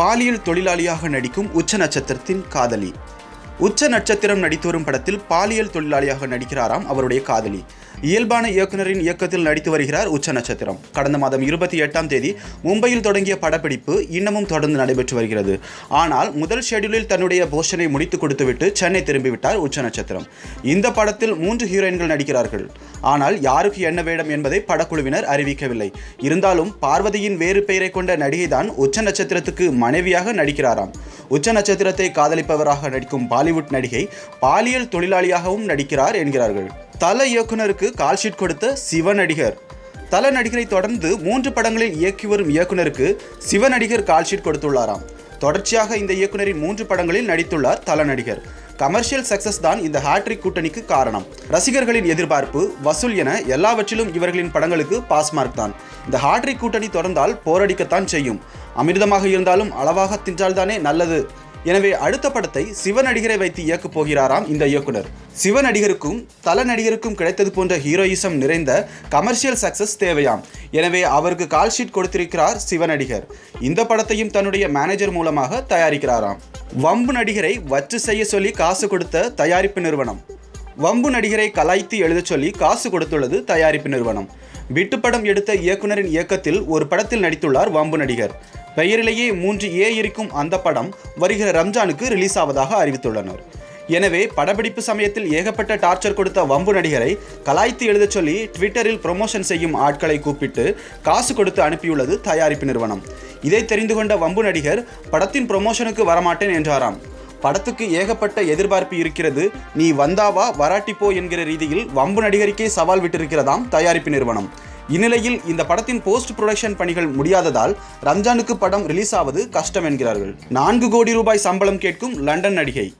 பாலியல் தொழிலாளியாக நடிக்கும் உச்ச நட்சத்திரத்தின் காதலி. உச்ச நட்சத்திரம் நடித்து வரும் படத்தில் பாலியல் தொழிலாளியாக நடிக்கிறாராம் அவருடைய காதலி. இயல்பான இயக்குனரின் இயக்கத்தில் நடித்து வருகிறார் உச்ச நட்சத்திரம். கடந்த மாதம் இருபத்தி எட்டாம் தேதி மும்பையில் தொடங்கிய படப்பிடிப்பு இன்னமும் தொடர்ந்து நடைபெற்று வருகிறது. ஆனால் முதல் ஷெட்யூலில் தன்னுடைய போஷனை முடித்து கொடுத்துவிட்டு சென்னை திரும்பிவிட்டார் உச்ச நட்சத்திரம். இந்த படத்தில் மூன்று ஹீரோயின்கள் நடிக்கிறார்கள். ஆனால் யாருக்கு என்ன வேடம் என்பதை படக்குழுவினர் அறிவிக்கவில்லை. இருந்தாலும் பார்வதியின் வேறு பெயரை கொண்ட நடிகைதான் உச்ச நட்சத்திரத்துக்கு மனைவியாக நடிக்கிறாராம். உச்ச நட்சத்திரத்தை காதலிப்பவராக நடிக்கும் பாலிவுட் நடிகை பாலியல் தொழிலாளியாகவும் நடிக்கிறார் என்கிறார்கள். தல இயக்குனருக்கு கால்ஷீட் கொடுத்த சிவ நடிகர் தல நடிகரை தொடர்ந்து மூன்று படங்களில் இயக்கி வரும் இயக்குனருக்கு சிவ நடிகர் கால்ஷீட் கொடுத்துள்ளாராம். தொடர்ச்சியாக இந்த இயக்குனரின் மூன்று படங்களில் நடித்துள்ளார் தல நடிகர். கமர்ஷியல் சக்சஸ் தான் இந்த ஹாட்ரிக் கூட்டணிக்கு காரணம். ரசிகர்களின் எதிர்பார்ப்பு வசூல் என எல்லாவற்றிலும் இவர்களின் படங்களுக்கு பாஸ் மார்க் தான். இந்த ஹாட்ரிக் கூட்டணி தொடர்ந்தால் போரடிக்கத்தான் செய்யும். அமிர்தமாக இருந்தாலும் அளவாக தின்றால்தானே நல்லது. எனவே அடுத்த படத்தை சிவ நடிகரை வைத்து இயக்கப் போகிறாராம் இந்த இயக்குனர். சிவ நடிகருக்கும் தல நடிகருக்கும் கிடைத்தது போன்ற ஹீரோயிசம் நிறைந்த கமர்ஷியல் சக்சஸ் தேவையாம். எனவே அவருக்கு கால் ஷீட் கொடுத்திருக்கிறார் சிவ நடிகர் இந்த படத்தையும் தன்னுடைய மேனேஜர் மூலமாக தயாரிக்கிறாராம். வம்பு நடிகரை வச்சு செய்ய சொல்லி காசு கொடுத்த தயாரிப்பு நிறுவனம். வம்பு நடிகரை கலாய்த்து எழுதச் சொல்லி காசு கொடுத்துள்ளது தயாரிப்பு நிறுவனம். விட்டு படம் எடுத்த இயக்குனரின் இயக்கத்தில் ஒரு படத்தில் நடித்துள்ளார் வம்பு நடிகர். பெயரிலேயே மூன்று ஏ இருக்கும் அந்த படம் வருகிற ரம்ஜானுக்கு ரிலீஸ் ஆவதாக அறிவித்துள்ளனர். எனவே படப்பிடிப்பு சமயத்தில் ஏகப்பட்ட டார்ச்சர் கொடுத்த வம்பு நடிகரை கலாய்த்து எழுதச் சொல்லி ட்விட்டரில் ப்ரொமோஷன் செய்யும் ஆட்களை கூப்பிட்டு காசு கொடுத்து அனுப்பியுள்ளது தயாரிப்பு நிறுவனம். இதை தெரிந்து கொண்ட வம்பு நடிகர் படத்தின் ப்ரொமோஷனுக்கு வரமாட்டேன் என்றாராம். படத்துக்கு ஏகப்பட்ட எதிர்பார்ப்பு இருக்கிறது. நீ வந்தாவா வராட்டிப்போ என்கிற ரீதியில் வம்பு நடிகருக்கே சவால் விட்டிருக்கிறதாம் தயாரிப்பு நிறுவனம். இந்நிலையில் இந்த படத்தின் போஸ்ட் ப்ரொடக்ஷன் பணிகள் முடியாததால் ரம்ஜானுக்கு படம் ரிலீஸ் ஆவது கஷ்டம் என்கிறார்கள். நான்கு கோடி ரூபாய் சம்பளம் கேட்கும் லண்டன் நடிகை.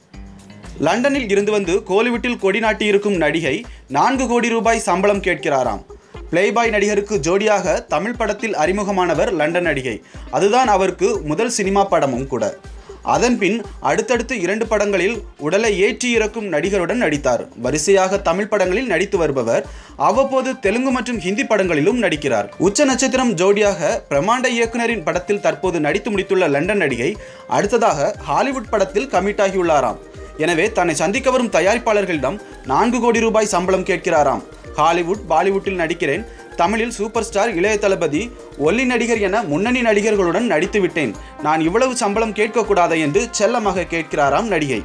லண்டனில் இருந்து வந்து கோலிவுட்டில் கொடி நாட்டியிருக்கும் நடிகை நான்கு கோடி ரூபாய் சம்பளம் கேட்கிறாராம். பிளேபாய் நடிகருக்கு ஜோடியாக தமிழ் படத்தில் அறிமுகமானவர் லண்டன் நடிகை. அதுதான் அவருக்கு முதல் சினிமா படமும் கூட. அதன்பின் அடுத்தடுத்து இரண்டு படங்களில் உடலை ஏற்றி இறக்கும் நடிகருடன் நடித்தார். வரிசையாக தமிழ் படங்களில் நடித்து வருபவர் அவ்வப்போது தெலுங்கு மற்றும் ஹிந்தி படங்களிலும் நடிக்கிறார். உச்ச நட்சத்திரம் ஜோடியாக பிரமாண்ட இயக்குனரின் படத்தில் தற்போது நடித்து முடித்துள்ள லண்டன் நடிகை அடுத்ததாக ஹாலிவுட் படத்தில் கமிட் ஆகியுள்ளாராம் எனவே தன்னை சந்திக்க வரும் தயாரிப்பாளர்களிடம் நான்கு கோடி ரூபாய் சம்பளம் கேட்கிறாராம். ஹாலிவுட் பாலிவுட்டில் நடிக்கிறேன். தமிழில் சூப்பர் ஸ்டார் இளைய தளபதி ஒல்லி நடிகர் என முன்னணி நடிகர்களுடன் நடித்து விட்டேன் நான் இவ்வளவு சம்பளம் கேட்கக்கூடாதா என்று செல்லமாக கேட்கிறாராம் நடிகை.